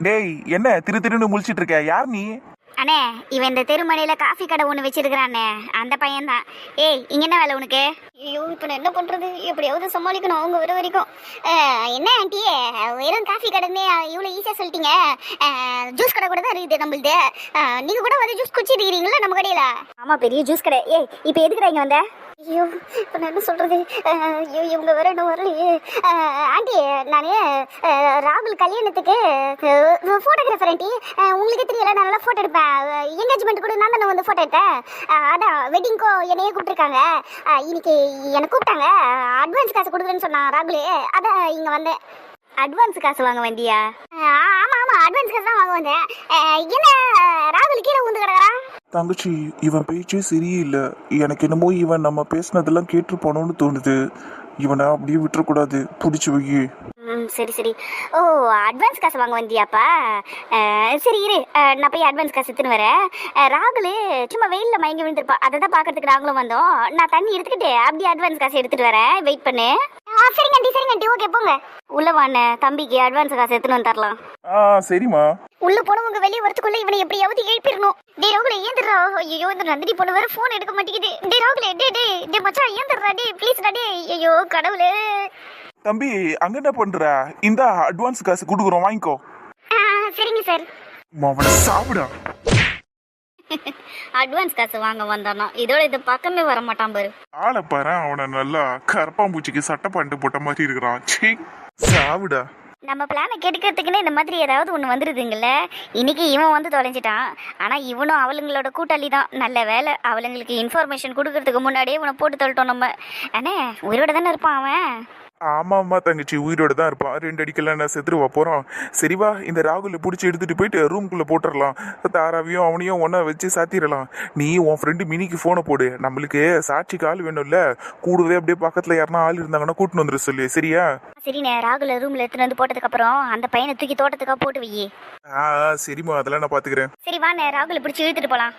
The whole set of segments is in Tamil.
டேய் என்ன திரு திருன்னு முழிச்சிட்டு இருக்க? யார் நீ? அண்ணே இவன் இந்த தெருமனையில காஃபி கடை ஒன்று வச்சிருக்கிறானே. அந்த பையன் தான் ஏய் இங்க என்ன வேலை உனக்கு? ஐயோ இப்போ நான் என்ன பண்றது? எப்படியாவது சமாளிக்கணும் அவங்க வர வரைக்கும். அஹ், என்ன ஆண்டி வெறும் காஃபி கடைன்னு இவ்வளோ ஈஸியாக சொல்லிட்டீங்க. ஜூஸ் கடை கூட தான் இருக்குது நம்மளுது. அஹ், நீங்க கூட வந்து ஜூஸ் குடிச்சிட்டு இருக்கிறீங்களா நம்ம கடையில? ஆமா பெரிய ஜூஸ் கடை. ஏய் இப்போ எதுக்குடா இங்க வந்த? ஐயோ இப்போ நான் என்ன சொல்றது? அஹ், ஐயோ இவங்க வேற இன்னும் வரலையே? ஆண்டி நான் ராகுல் கல்யாணத்துக்கு ஃபோட்டோகிராஃபர் ஆண்டி. உங்களுக்கு தெரியல நான் நல்லா ஃபோட்டோ எடுப்பேன். என்கேஜ்மெண்ட் கூட நான் தானே வந்து ஃபோட்டோ எடுத்தேன். அதான் வெட்டிங்க்கோ என்னையே கூப்பிட்டுருக்காங்க. அஹ், இன்னைக்கு என்னை கூப்பிட்டாங்க. அட்வான்ஸ் காசு கொடுக்குறேன்னு சொன்னான் ராகுல். அதான் இங்கே வந்தேன். அட்வான்ஸ் காசு வாங்க வந்தியா? ஆமாம் ஆமாம் அட்வான்ஸ் காசு தான் வாங்க வந்தேன். என்ன ராகுல் கீழே ஊந்து கிடக்குறான்? தங்கச்சி இவன் பேச்சே சரியில்லை. எனக்கு என்னமோ இவன் நம்ம பேசினதெல்லாம் கேட்டு போனோம்னு தோணுது. இவனை அப்படியே விட்டுறக்கூடாது. பிடிச்சி வை ம் சரி சரி. ஓ அட்வான்ஸ் காசு வாங்க வந்தியாப்பா? சரி இரு. நான் போய் அட்வான்ஸ் காசு எடுத்துன்னு வரேன். ராகுல் சும்மா வெயிலில் மயங்கி விழுந்திருப்பா. அதை தான் பார்க்கறதுக்கு நாங்களும் வந்தோம். நான் தண்ணி எடுத்துக்கிட்டு அப்படியே அட்வான்ஸ் காசு எடுத்துகிட்டு வரேன். வெயிட் பண்ணு. சரிங்க ஆண்டி சரிங்க ஆண்டி. ஓகே போங்க. உள்ள வாண்ணே தம்பிக்கு அட்வான்ஸ் காசு எடுத்துன்னு வந்து தரலாம் ஆ சரிம்மா. உள்ள போனவங்க வெளியே வரதுக்குள்ள இவனை எப்படியாவது எழுப்பிடணும். டே ராகுல ஏந்திரா. ஐயோ இந்த நந்தினி பொண்ணு வேற போன் எடுக்க மாட்டேங்குது. டே ராகுல டே டே டே மச்சான் ஏந்திரா டே ப்ளீஸ் டே ஐயோ கடவுளே. தம்பி அங்க என்ன பண்ற? இந்த அட்வான்ஸ் காசு கொடுக்குறோம் வாங்கிக்கோ. ஆ, சரிங்க சார். அவனை சாப்பிடா. அட்வான்ஸ் காசு வாங்க வந்தானா இதோட இது பக்கமே வர மாட்டான் பாரு. ஆளை பாரு அவனை நல்லா கரப்பாம்பூச்சிக்கு சட்டை பண்ணிட்டு போட்ட மாதிரி இருக்கிறான். சீ சாவிடா. நம்ம பிளானை கெடுக்கிறதுக்குன்னு இந்த மாதிரி ஏதாவது ஒன்று வந்துருதுங்கல்ல இன்னைக்கு இவன் வந்து தொலைஞ்சிட்டான். ஆனால் இவனும் அவளுங்களோட கூட்டாளி தான் நல்ல வேலை அவளுங்களுக்கு இன்ஃபர்மேஷன் கொடுக்கறதுக்கு முன்னாடியே இவனை போட்டு தள்ளிட்டோம் நம்ம. அண்ணே உயிரோட தானே இருப்பான் அவன்? ஆமா ஆமா தங்கச்சி. உயிரோட தான் இருப்பான் ரெண்டு அடிக்கெல்லாம் நான் செத்துருவா. போறான். சரிவா இந்த ராகுல பிடிச்சி எடுத்துட்டு போயிட்டு ரூம்குள்ள போட்டுடலாம் தாராவையும் அவனையும் ஒன்றா வச்சு சாத்திரலாம் நீ உன் ஃப்ரெண்டு மினிக்கு ஃபோனை போடு. நம்மளுக்கு சாட்சிக்கு ஆள் வேணும்ல. கூடவே அப்படியே பக்கத்துல யாருன்னா ஆள் இருந்தாங்கன்னா கூட்டின்னு வந்துட சொல்லு. சரியா? சரிண்ணே ராகுல ரூமில் எடுத்துன்னு வந்து போட்டதுக்கப்புறம் அந்த பையனை தூக்கி தோட்டத்துக்காக போட்டு வை ஆ சரிம்மா. அதெல்லாம் நான் பாத்துக்கிறேன். சரி வாண்ணே ராகுல பிடிச்சி இழுத்துட்டு போகலாம்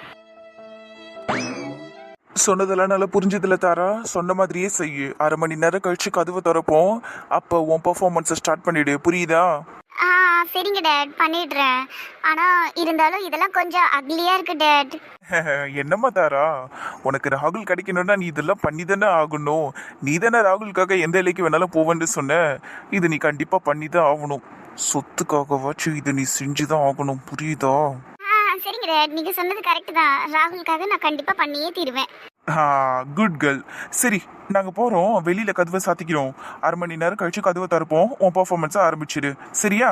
சொன்னதெல்லாம் நல்லா புரிஞ்சதுல தாரா. சொன்ன மாதிரியே செய்யு. அரை மணி நேரம் கழிச்சு கதவை திறப்போம். அப்போ உன் பர்ஃபார்மன்ஸை ஸ்டார்ட் பண்ணிடு. புரியுதா? ஆ சரிங்க டேட் பண்ணிடுறேன். ஆனால் இருந்தாலும் இதெல்லாம் கொஞ்சம் அக்லியாக இருக்கு டேட் என்னம்மா தாரா? உனக்கு ராகுல் கிடைக்கணும்னா நீ இதெல்லாம் பண்ணி தானே ஆகணும். நீ தானே ராகுலுக்காக எந்த இலைக்கு வேணாலும் போவேன்னு சொன்ன. இது நீ கண்டிப்பா பண்ணி தான் ஆகணும். சொத்துக்காகவாச்சும் இதை நீ செஞ்சுதான் ஆகணும். புரியுதா? சரிங்க டேட் நீங்கள் சொன்னது கரெக்டு தான். ராகுலுக்காக நான் கண்டிப்பாக பண்ணியே தீருவேன். குட் கேர்ள் சரி நாங்கள் போகிறோம் வெளியில் கதவை சாத்திக்கிறோம். அரை மணி நேரம் கழிச்சு கதவை திறப்போம். உன் பர்ஃபார்மன்ஸை ஆரம்பிச்சிடு சரியா?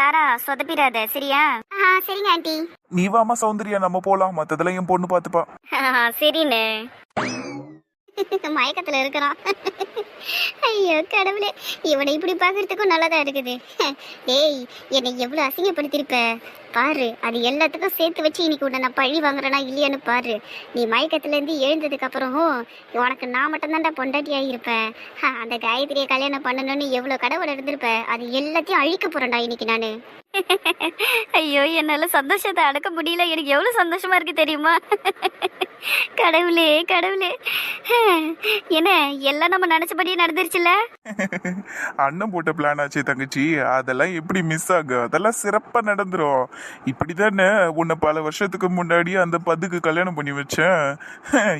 தாரா சொதப்பிடாத. சரியா? ஆ சரிங்க ஆண்டி. நீ வாமா சௌந்தர்யா. நம்ம போகலாம் மற்றதெல்லாம் என் பொண்ணு பார்த்துப்பா. சரிண்ணே. மயக்கத்துல இருக்கிறான். ஐயோ கடவுளே. இவனை இப்படி பாக்குறதுக்கும் நல்லதா இருக்குது. ஏய் என்னை எவ்வளவு அசிங்கப்படுத்திருப்ப பாரு அது எல்லாத்துக்கும் சேர்த்து வச்சு இன்னைக்கு உன்னை நான் பழி வாங்குறேனா இல்லையான்னு பாரு. நீ மயக்கத்துல இருந்து எழுந்ததுக்கு அப்புறம் உனக்கு நான் மட்டும்தான்டா பொண்டாட்டி இருப்பேன் அந்த காயத்ரியை கல்யாணம் பண்ணணும்னு எவ்வளவு கடவுள் இருந்திருப்ப அது எல்லாத்தையும் அழிக்க போறேன்டா இன்னைக்கு நானு. ஐயோ என்னால சந்தோஷத்தை அடக்க முடியல. எனக்கு எவ்வளவு சந்தோஷமா இருக்கு தெரியுமா? கடவுளே கடவுளே. என்ன எல்லாம் நம்ம நினைச்சபடியே நடந்துருச்சுல அண்ணன் போட்ட பிளான் ஆச்சு தங்கச்சி. அதெல்லாம் எப்படி மிஸ் ஆகும் அதெல்லாம் சிறப்பா நடந்துரும். இப்படி தானே உன்னை பல வருஷத்துக்கு முன்னாடி அந்த பதுக்கு கல்யாணம் பண்ணி வச்சேன்.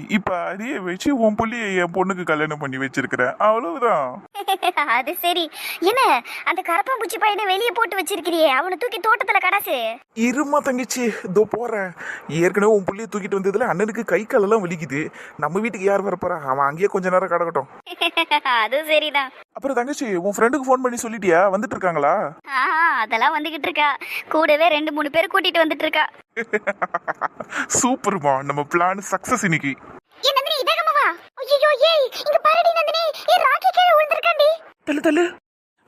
இப்ப அதையே வச்சு உன் புள்ளிய என் பொண்ணுக்கு கல்யாணம் பண்ணி வச்சிருக்கிறேன். அவ்வளவுதான். அது சரி. என்ன அந்த கரப்பாம்பூச்சி பையனை வெளியே போட்டு வச்சிருக்கிறியே? அவனை தூக்கி தோட்டத்துல கடாசு. இருமா தங்கச்சி இதோ போறேன். ஏற்கனவே உன் புள்ளிய தூக்கிட்டு வந்ததுல அண்ணனுக்கு கை காலெல்லாம் வலிக்குது. நம்ம வீட்டுக்கு யார் வரப்போறா? அவன் அங்கேயே கொஞ்ச நேரம் கிடக்கட்டும். அது சரிதான். அப்புறம் தங்கச்சி உன் ஃப்ரெண்டுக்கு ஃபோன் பண்ணி சொல்லிட்டியா? வந்துட்டு இருக்காங்களா? அதெல்லாம் வந்துகிட்டு இருக்கா. கூடவே ரெண்டு மூணு பேர் கூட்டிட்டு வந்துட்டு இருக்கா. சூப்பர்மா. நம்ம பிளான் சக்சஸ் இன்னைக்கு. தள்ளு தள்ளு.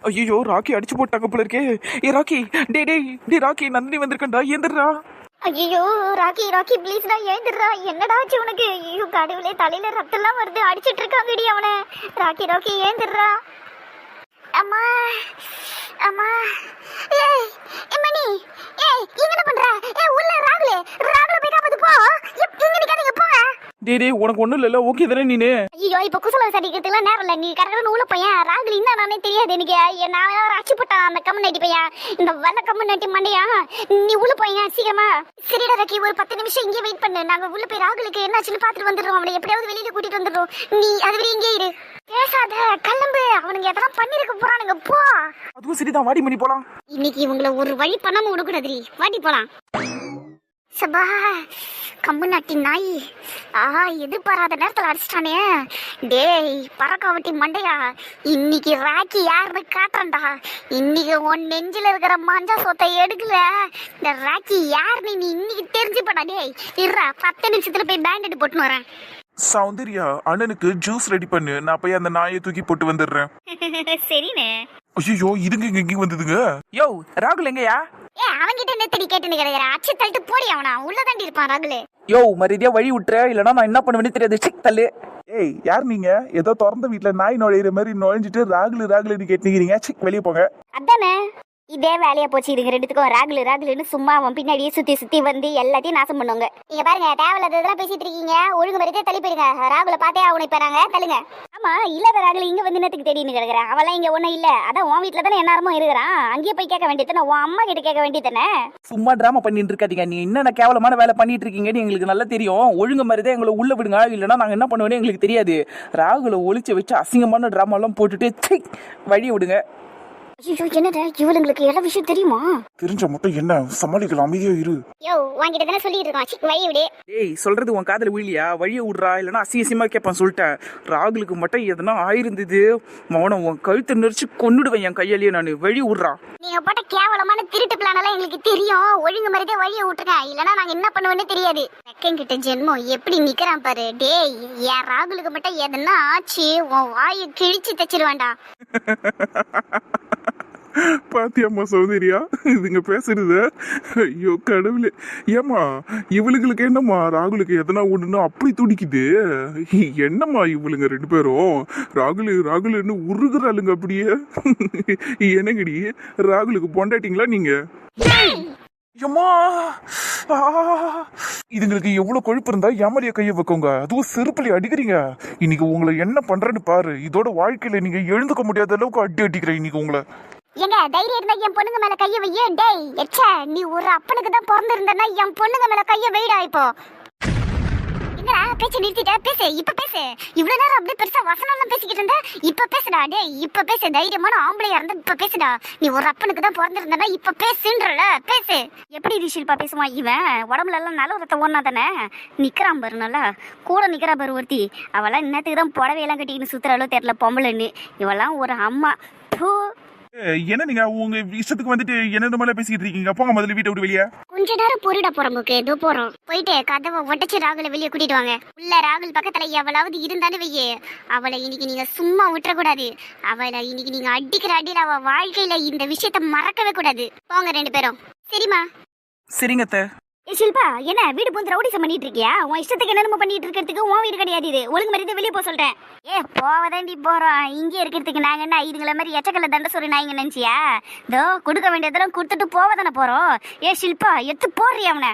ஐயோ ராக்கி அடிச்சு போட்டாங்க போல இருக்கே. ஏ ராக்கி டே டேய் டே ராக்கி நந்தினி வந்திருக்கண்டா. ஏந்திரா ஐயோ ராக்கி ராக்கி ப்ளீஸ்டா எழுந்துடுறா என்னடா ஆச்சு உனக்கு? ஐயோ கடவுளே தலையில ரத்தம்லாம் வருது அடிச்சிட்டு இருக்காங்கடி அவனை. ராக்கி ராக்கி எழுந்துடுறா அம்மா அம்மா. ஏய் எம்மணி ஏய் நீ என்ன பண்ற? ஏய் உள்ள ராகுலே ராகுல போய் காப்பது போ. இங்க நிக்காதீங்க போங்க. டேய் டேய் உனக்கு ஒன்றும் இல்லைல்ல ஓகே தானே நீனு? ஐயோ இப்ப குசல விசாரிக்கிறதுக்குலாம் நேரம் இல்ல. நீ கரெக்டான உள்ள பையன். ராகுல் என்ன நானே தெரியாது எனக்கு. நான் ஒரு அச்சு போட்டான். அந்த கம்மன் நட்டி பையன். இந்த வெள்ள கம்மன் நட்டி மண்டையா? நீ உள்ள பையன் சீக்கிரமா? சரிடா ரக்கி ஒரு பத்து நிமிஷம் இங்கே வெயிட் பண்ணு. நாங்க உள்ள போய் ராகுலுக்கு என்னாச்சுன்னு பாத்துட்டு வந்துடுறோம். அவனை எப்படியாவது வெளியில கூட்டிட்டு வந்துடுறோம். நீ அது வரை இங்கே இரு. பேசாத கிளம்பு. அவனுங்க எதெல்லாம் பண்ணிருக்க போறானுங்க. போ. அதுவும் சரிதான். வாடி மணி போலாம். இன்னைக்கு இவங்கள ஒரு வழி பண்ணாம விடக்கூடாது வாடி போலாம். சபா கம்பு நாட்டி நாய். ஆஹா எதிர்பாராத நேரத்துல அடிச்சிட்டானே. டேய் பறக்காவட்டி மண்டையா. இன்னைக்கு ராக்கி யாருன்னு காட்டுறேன்டா. இன்னைக்கு உன் நெஞ்சில இருக்கிற மஞ்சள் சொத்தை எடுக்கல. இந்த ராக்கி யாருன்னு நீ இன்னைக்கு தெரிஞ்சுப்படா டேய். இருடா பத்து நிமிஷத்துல போய் பேண்டட் போட்டுன்னு வரேன். சௌந்தர்யா அண்ணனுக்கு ஜூஸ் ரெடி பண்ணு. நான் போய் அந்த நாயை தூக்கி போட்டு வந்துடுறேன். சரிண்ணே. ஐயோ இதுங்க இங்க இங்க வந்ததுங்க. யோ ராகுல் எங்கயா? ஏ அவன்கிட்ட என்ன தெடி கேட்டுன்னு கிடைக்கிற அச்சு தள்ளிட்டு போடி அவனா. உள்ள தாண்டி இருப்பான் ராகுலு. யோ மரியாதையா வழி விட்டுற. இல்லனா நான் என்ன பண்ணுவேன்னு தெரியாது. சிக் தள்ளு. ஏய் யார் நீங்க? ஏதோ திறந்த வீட்ல நாய் நுழையிற மாதிரி நுழைஞ்சிட்டு ராகுலு ராகுலுன்னு கேட்டுக்கிறீங்க சிக் வெளியே போங்க. அதானே? இதே வேலையா போச்சு. இதுங்க ரெண்டுத்துக்கும் ராகுலு ராகுலுன்னு சும்மா அவன் பின்னாடியே சுத்தி சுத்தி வந்து எல்லாத்தையும் நாசம் பண்ணுவாங்க. நீங்க பாருங்க தேவையில்லாததெல்லாம் பேசிட்டு இருக்கீங்க. ஒழுங்கு மரியாதை தள்ளி போயிடுங்க. ராகுல பார்த்தே அவனை இப்ப நாங்க. தள்ளுங்க. ஆமா இல்லாத ராகுல இங்க வந்து நேத்துக்கு தேடின்னு கிடக்குறேன்? அவெல்லாம் இங்க ஒண்ணும் இல்ல. அதான் உன் வீட்டுல தானே எந்நேரமும் இருக்கிறான். அங்கேயே போய் கேட்க வேண்டியது உன் அம்மா கிட்ட கேட்க வேண்டியதானே சும்மா டிராமா பண்ணிட்டு இருக்காதீங்க. நீ என்னென்ன கேவலமான வேலை பண்ணிட்டு இருக்கீங்கன்னு எங்களுக்கு நல்லா தெரியும். ஒழுங்கு மறுதே எங்களை உள்ள விடுங்க. இல்லைன்னா நாங்க என்ன பண்ணுவோன்னு எங்களுக்கு தெரியாது. ராகுல ஒழிச்சு வச்சு அசிங்கமான டிராமா எல்லாம் போட்டுட்டு வழி விடுங்க. ஐயோ என்னடா இவளுங்களுக்கு எல்லா விஷயம் தெரியுமா? தெரிஞ்ச மட்டும் என்ன? சமாளிக்கலாம் அமைதியா இரு. யோ உன்கிட்ட தானே சொல்லிட்டு இருக்கான் சி, வழி விடு. ஏய் சொல்றது உன் காதுல விழியா? வழியை விடுறா? இல்லைன்னா அசிங்கசியமா கேட்பான் சொல்லிட்டேன். ராகுலுக்கு மட்டும் எதனா ஆயிருந்தது? மௌன உன் கழுத்தை நெரிச்சு கொன்னுடுவேன் என் கையாலேயே நான். வழி விடுறா. நீங்க போட்ட கேவலமான திருட்டு பிளான் எல்லாம் எங்களுக்கு தெரியும். ஒழுங்கு மரியாதை வழியை விட்டுருங்க. இல்லனா நாங்க என்ன பண்ணுவோன்னு தெரியாது. கிட்ட ஜென்மம். எப்படி நிக்கிறான் பாரு. டேய் என் ராகுலுக்கு மட்டும் எதனா ஆச்சு உன் வாயை கிழிச்சு தச்சிருவான்டா. பாத்தியாம்மா சௌந்தர்யா இதுங்க பேசுறது ஐயோ கடவுளே. ஏமா இவளுங்களுக்கு என்னம்மா? ராகுலுக்கு எதனா ஒண்ணுன்னு அப்படி துடிக்குது. என்னம்மா இவளுங்க ரெண்டு பேரும்? ராகுல் ராகுல்னு உருகுறாளுங்க அப்படியே. என்னங்கடி? ராகுலுக்கு பொண்டாட்டிங்களா நீங்க? ஏம்மா இதுங்களுக்கு எவ்வளவு கொழுப்பு இருந்தா ஏமாலிய கையை வைக்கோங்க. அதுவும் செருப்பலி அடிக்கிறீங்க. இன்னைக்கு உங்களை என்ன பண்றேன்னு பாரு. இதோட வாழ்க்கையில நீங்க எழுந்துக்க முடியாத அளவுக்கு அடி அடிக்கிறேன் இன்னைக்கு உங்களை. எங்க தைரியம் இருந்தா என் பொண்ணுங்க மேல கைய வைய டேய் எச்ச நீ ஒரு அப்பனுக்கு தான் பிறந்திருந்தனா என் பொண்ணுங்க மேல கைய வைடா இப்போ. என்னடா பேச்ச நிறுத்திட்ட? பேசு இப்ப பேசு. இவ்வளவு நேரம் அப்படியே பெருசா வசனம் எல்லாம் பேசிக்கிட்டு இருந்த? இப்ப பேசுடா டேய் இப்ப பேசு. தைரியமான ஆம்பளையா இருந்தா இப்ப பேசுடா. நீ ஒரு அப்பனுக்கு தான் பிறந்திருந்தனா இப்ப பேசுன்றல பேசு. எப்படி இது ஷில்பா பேசுவான் இவன்? உடம்புல எல்லாம் நல்ல ரத்த ஓடனா தானே? நிக்கிறான் பாரு நல்லா. கூட நிக்கிறா பாரு ஒருத்தி. அவெல்லாம் இன்னத்துக்கு தான் புடவையெல்லாம் கட்டிக்கின்னு சுத்துற அளவு தெரியல பொம்பளைன்னு. இவெல்லாம் ஒரு அம்மா. பூ என்ன நீங்க உங்க இஷ்டத்துக்கு வந்துட்டு என்ன மேல பேசிட்டு இருக்கீங்க? போங்க முதல்ல வீட்டை விட்டு வெளியே. கொஞ்ச நேரம் பொருடா போறமுக்கு ஏதோ போறோம். போயிட்டு கதவை உடைச்சு ராகுல வெளியே கூட்டிட்டு வாங்க. உள்ள ராகுல் பக்கத்துல எவளாவது இருந்தாலும் வையே. அவளை இன்னைக்கு நீங்க சும்மா விட்டுறக்கூடாது. அவளை இன்னைக்கு நீங்க அடிக்கிற அடியில அவ வாழ்க்கையில இந்த விஷயத்த மறக்கவே கூடாது. போங்க ரெண்டு பேரும். சரிம்மா. சரிங்க ஷில்பா என்ன வீடு பூந்து ரவுடிசம் பண்ணிட்டு இருக்கியா உன் இஷ்டத்துக்கு என்னமோ பண்ணிட்டு இருக்கிறதுக்கு உன் வீடு கிடையாது இது. ஒழுங்கு மரியாதை வெளியே போக சொல்றேன். ஏ போவதாண்டி போறோம். இங்கே இருக்கிறதுக்கு நாங்க என்ன இதுங்கள மாதிரி எச்சக்கல்ல தண்ட சொல்லி நாங்க நினைச்சியா? இதோ கொடுக்க வேண்டியதெல்லாம் கொடுத்துட்டு போவதானே போறோம். ஏ ஷில்பா எடுத்து போடுறியா அவனை?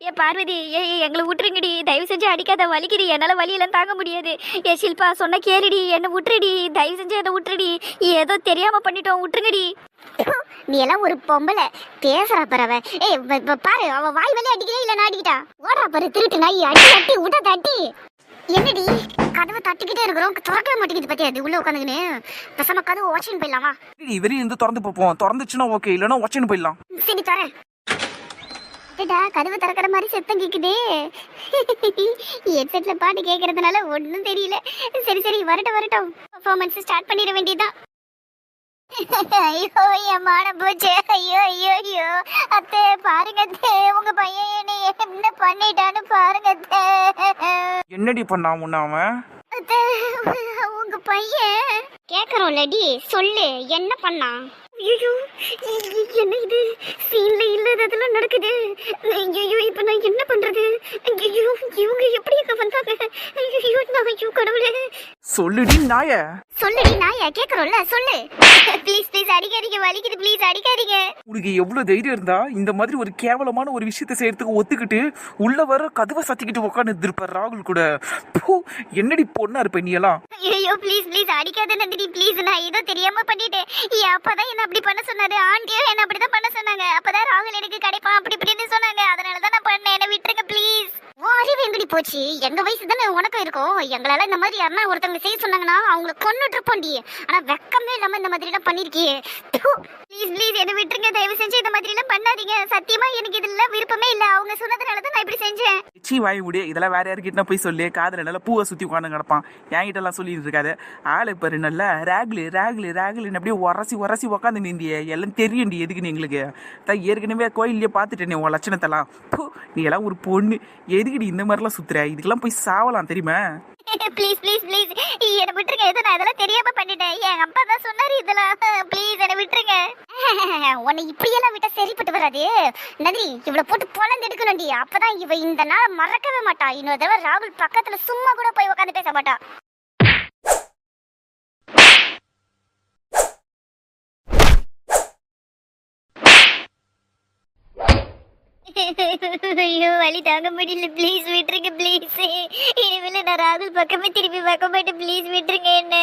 ஏ பார்வதி ஏ எங்களை விட்டுருங்கடி. தயவு செஞ்சு அடிக்காத வலிக்குடி என்னால் வலியெல்லாம் தாங்க முடியாது. ஏ ஷில்பா சொன்ன கேளுடி. என்ன விட்டுருடி. தயவு செஞ்சு என்ன விட்டுருடி. ஏதோ தெரியாம பண்ணிட்டோம். விட்டுருங்கடி. நீ எல்லாம் ஒரு பொம்பளை. பேசுற பறவ ஏய் பாரு அவ வாய் வலி அடிக்கிறே இல்ல நாடிக்கிட்டா ஓடுறா பாரு திருட்டு நாய் அடி அடி விட தட்டி. என்னடி? கதவை தட்டிக்கிட்டே இருக்கிறோம். திறக்கவே மாட்டேங்குது பத்தியா அது உள்ள உட்காந்துக்கின்னு பேசாம கதவை வாட்சின்னு போயிடலாமா வெளியே இருந்து திறந்து பார்ப்போம் திறந்துச்சுன்னா ஓகே இல்லைன்னா வச்சுன்னு போயிடலாம். சரி தரேன். டா கதவு திறக்கிற மாதிரி சத்தம் கேக்குதே. ஹெட்செட்ல பாட்டு கேட்கறதுனால ஒன்றும் தெரியல. சரி சரி வரட்டும் வரட்டும். பர்ஃபார்மன்ஸ் ஸ்டார்ட் பண்ணிட வேண்டியதுதான். ஐயோ என் போச்சு ஐயோ ஐயோ ஐயோ. அத்தை பாருங்க அத்தை. உங்க பையன் என்னை என்ன பண்ணிட்டான்னு பாருங்க அத்தை. என்னடி பண்ணான் உன்ன அவன்? அத்தை உங்க பையன். கேக்குறோம்லடி சொல்லு என்ன பண்ணான்? ஐயோ என்ன இது? சீன்ல இல்லாததெல்லாம் நடக்குது. ஐயோ இப்ப நான் என்ன பண்றது? ஐயோ இவங்க எப்படி அங்க வந்தாங்க? ஐயோ நான் ஐயோ கடவுளே. சொல்லுடி நாய. சொல்லுடி நாயா? கேக்குறோம்ல சொல்லு. ப்ளீஸ் ப்ளீஸ் அடிக்காதீங்க வலிக்குது. ப்ளீஸ் அடிக்காதீங்க. உனக்கு எவ்வளவு தைரியம் இருந்தா இந்த மாதிரி ஒரு கேவலமான ஒரு விஷயத்த செய்யறதுக்கு ஒத்துக்கிட்டு உள்ள வர கதவை சத்திக்கிட்டு உட்காந்து இருப்பார் ராகுல் கூட. போ, என்னடி பொண்ணா இருப்ப நீ எல்லாம்? ஐயோ ப்ளீஸ் ப்ளீஸ் அடிக்காத நந்தினி. ப்ளீஸ் நான் ஏதோ தெரியாம பண்ணிட்டேன். அப்பதான் என்ன அப்படி பண்ண சொன்னாரு? ஆண்டியும் என்ன அப்படிதான் பண்ண சொன்னாங்க. அப்பதான் ராகுல் எனக்கு கிடைப்பான் அப்படி இப்படின்னு சொன்னாங்க. அதனால தான் நான் பண்ணேன். என்ன விட்டுருங்க ப்ளீஸ் அறிவு எங்கடி போச்சு? எங்க வயசு தானே உனக்கும் இருக்கும். எங்களால இந்த மாதிரி யாருன்னா ஒருத்தவங்க செய்ய சொன்னாங்கன்னா அவங்கள கொண்டுட்டு இருப்போம்டி ஆனா வெக்கமே இல்லாம இந்த மாதிரி எல்லாம் பண்ணிருக்கியே ப்ளீஸ் ப்ளீஸ் என்ன விட்டுருங்க. தயவு செஞ்சு இந்த மாதிரி எல்லாம் பண்ணாதீங்க. சத்தியமா எனக்கு இதுல விருப்பமே இல்ல. அவங்க சொன்னதுனால தான் நான் இப்படி செஞ்சேன். சீ வாய் விடு இதெல்லாம் வேற யாருக்கிட்ட போய் சொல்லு. காதல நல்லா பூவை சுத்தி உட்காந்து கிடப்பான். என்கிட்ட எல்லாம் சொல்லிட்டு இருக்காது. ஆளு பாரு நல்லா ரேகுலு ரேகுலு ரேகுலுன்னு அப்படியே உரசி உரசி உட்காந்து நிந்திய எல்லாம் தெரியும்டி எதுக்குன்னு எங்களுக்கு. தான் ஏற்கனவே கோயிலே பார்த்துட்டேனே உன் லட்சணத்தெல்லாம். நீ எல்லாம் ஒரு பொண்ணு. எதுக்குடி இந்த மாதிரிலாம் சுத்துற? இதுக்கெல்லாம் போய் சாவலாம் தெரியுமா? ப்ளீஸ் ப்ளீஸ் ப்ளீஸ் என்னை விட்டுருங்க. எது நான் இதெல்லாம் தெரியாம பண்ணிட்டேன். என் அப்பா தான் சொன்னாரு இதெல்லாம். ப்ளீஸ் என்ன விட்டுருங்க. உன்னை இப்படியெல்லாம் விட்டா சரிப்பட்டு வராது. நந்தினி இவளை போட்டு பொழந்து எடுக்கணும்டி. அப்பதான் இவ இந்த நாள் மறக்கவே மாட்டா. இன்னொரு தடவை ராகுல் பக்கத்துல சும்மா கூட போய் உட்காந்து பேச மாட்டா. ஐயோ வலி தாங்க முடியல. ப்ளீஸ் விட்டுருங்க ப்ளீஸ் இனிமேல நான் ராகுல் பக்கமே திருப்பி பார்க்க மாட்டேன். ப்ளீஸ் விட்டுருங்க என்ன.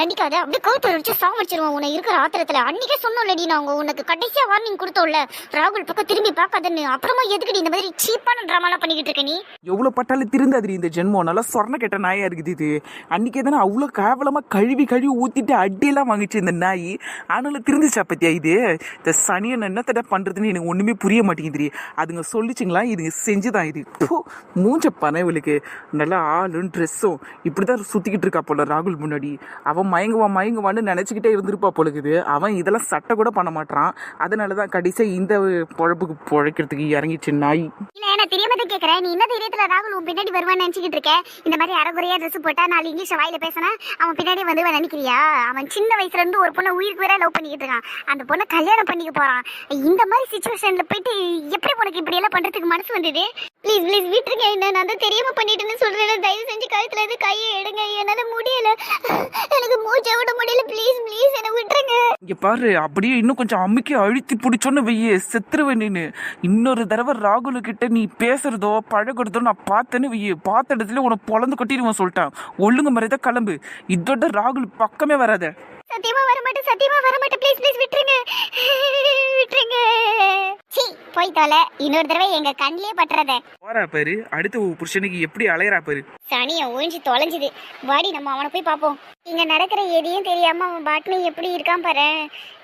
நடிக்காத. அப்படியே கோத்து வச்சு சாவடிச்சிருவோம் உன்னை இருக்கிற ஆத்திரத்துல. அன்னைக்கே சொன்னோம்லடி நாங்க உனக்கு கடைசியா வார்னிங் கொடுத்தோம்ல. ராகுல் பக்கம் திரும்பி பார்க்காதன்னு. அப்புறமா எதுக்குடி இந்த மாதிரி சீப்பான ட்ராமாலாம் பண்ணிக்கிட்டு இருக்க நீ? எவ்வளோ பட்டாலும் திருந்தாதிரி இந்த ஜென்மம். நல்லா சொர்ண கெட்ட நாயா இருக்குது இது. அன்னைக்கே தானே அவ்வளோ கேவலமாக கழுவி கழுவி ஊற்றிட்டு அடியெல்லாம் வாங்கிச்சு இந்த நாய். ஆனாலும் திருந்துச்சா பத்தியா இது? இந்த சனியை நான் என்னத்தட பண்ணுறதுன்னு எனக்கு ஒன்றுமே புரிய மாட்டேங்குதுரி அதுங்க சொல்லிச்சுங்களா? இதுங்க செஞ்சுதான் இது. போ, மூஞ்ச பனை நல்லா ஆளும் ட்ரெஸ்ஸும் இப்படி தான் சுற்றிக்கிட்டு இருக்கா போல ராகுல் முன்னாடி. அவன் மயங்குவான் மயங்குவான்னு நினச்சிக்கிட்டே இருந்திருப்பா போலக்குது. அவன் இதெல்லாம் சட்டை கூட பண்ண மாட்டான் அதனால தான் கடைசியாக இந்த பொழப்புக்கு பொழைக்கிறதுக்கு இறங்கிச்சு நாய். இல்ல நான் தெரியாம தான் கேக்குறேன் நீ என்ன தைரியத்துல ராகுல் உன் பின்னாடி வருவான்னு நினச்சிக்கிட்டு இருக்கேன் இந்த மாதிரி அரைகுறையா ட்ரெஸ் போட்டா நாலு இங்கிலீஷ் வாயில் பேசினா அவன் பின்னாடி வந்துருவான் நினைக்கிறியா? அவன் சின்ன வயசுலேருந்து ஒரு பொண்ணை உயிருக்கு வேற லவ் பண்ணிக்கிட்டு இருக்கான். அந்த பொண்ணை கல்யாணம் பண்ணிக்க போகிறான் இந்த மாதிரி சுச்சுவேஷனில் போயிட்டு எப்படி உனக்கு இப்படி எல்லாம் பண்றதுக்கு மனசு வந்தது? ப்ளீஸ் ப்ளீஸ் விட்டுருங்க. என்ன நான் தான் தெரியாம பண்ணிட்டேன்னு சொல்றேன் தயவு செஞ்சு கழுத்துல இருந்து கையை எடுங்க. என்னால முடியல. எனக்கு மூச்சை விட முடியல. ப்ளீஸ் ப்ளீஸ் என்ன விட்டுருங்க. இங்க பாரு அப்படியே இன்னும் கொஞ்சம் அமுக்கி அழுத்தி பிடிச்சோன்னு வெய்யே செத்துருவேன் நீனு இன்னொரு தடவை ராகுலு கிட்ட நீ பேசுறதோ பழகுறதோ நான் பார்த்தேன்னு வெய்யே பார்த்த இடத்துல உனக்கு பொழந்து கொட்டிடுவேன் சொல்லிட்டான். ஒழுங்கு மறைதான் கிளம்பு. இதோட ராகுல் பக்கமே வராத. சத்தியமா வர மாட்டேன் சத்தியமா வர மாட்டேன் ப்ளீஸ் ப்ளீஸ் விட்டுருங்க. விட்டுருங்க. சீ போய் தொலை. இன்னொரு தடவை எங்க கண்ணிலே பட்டுறத. போறா பாரு அடுத்த உன் புருஷனுக்கு எப்படி அலையறா பாரு. சனிய ஒழிஞ்சு தொலைஞ்சுது. வாடி நம்ம அவனை போய் பார்ப்போம் இங்க நடக்கிற எதையும் தெரியாம அவன் பாட்னு எப்படி இருக்கான் பாரு.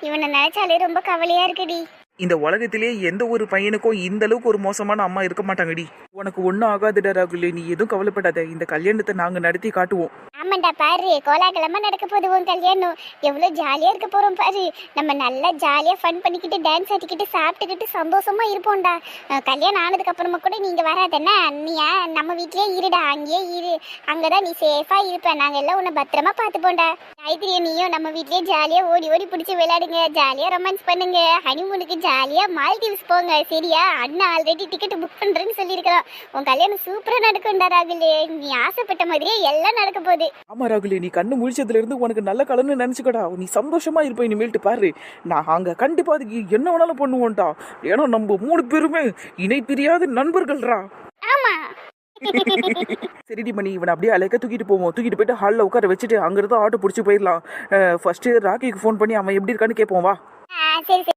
இவனை நினைச்சாலே ரொம்ப கவலையா இருக்குடி. இந்த உலகத்திலே எந்த ஒரு பையனுக்கும் இந்த அளவுக்கு ஒரு மோசமான அம்மா இருக்க மாட்டாங்கடி. உனக்கு ஒன்றும் ஆகாதுடா ராகுல் நீ எதுவும் கவலைப்படாத. இந்த கல்யாணத்தை நாங்க நடத்தி காட்டுவோம். ஆமாண்டா பாரு. கோலாகலமா நடக்க போகுது உன் கல்யாணம். எவ்வளவு ஜாலியா இருக்க போறோம் பாரு. நம்ம நல்லா ஜாலியா ஃபன் பண்ணிக்கிட்டு டான்ஸ் ஆடிக்கிட்டு சாப்பிட்டுக்கிட்டு சந்தோஷமா இருப்போம்டா. கல்யாணம் ஆனதுக்கு அப்புறமா கூட நீங்க வராதன்னா நீ நம்ம வீட்லயே இருடா. அங்கேயே இரு. அங்கதான் நீ சேஃபா இருப்ப. நாங்க எல்லாம் உன்னை பத்திரமா பாத்துப்போம்டா காயத்ரி நீயும் நம்ம வீட்லயே ஜாலியா ஓடி ஓடி பிடிச்சி விளையாடுங்க. ஜாலியா ரொமான்ஸ் பண்ணுங்க. ஹனிமூனுக்கு ஜாலியா மால்தீவ்ஸ் போங்க சரியா? அண்ணா ஆல்ரெடி டிக்கெட் புக் பண்றேன்னு சொல்லியிருக்கிறோம் உன் கல்யாணம் சூப்பரா நடக்கும்டா ராகுல். நீ ஆசைப்பட்ட மாதிரியே எல்லாம் நடக்க போகுது. ஆமா ராகுல் நீ கண்ணு முழிச்சதுல இருந்து உனக்கு நல்ல கலன்னு நினைச்சுக்கடா. நீ சந்தோஷமா இருப்ப இனிமேல்ட்டு பாரு. நான் அங்க கண்டிப்பா அதுக்கு என்ன வேணாலும் பண்ணுவோம்டா. ஏன்னா நம்ம மூணு பேருமே இணை பிரியாத நண்பர்கள்ரா. ஆமா. சரிடி மணி இவனை அப்படியே அழைக்க தூக்கிட்டு போவோம். தூக்கிட்டு போயிட்டு ஹாலில் உட்கார வச்சுட்டு அங்கிருந்து ஆட்டோ பிடிச்சி போயிடலாம். ஃபர்ஸ்ட் ராக்கிக்கு ஃபோன் பண்ணி அவன் எப்படி இருக்கான்னு கேட்போம் வா. சரி.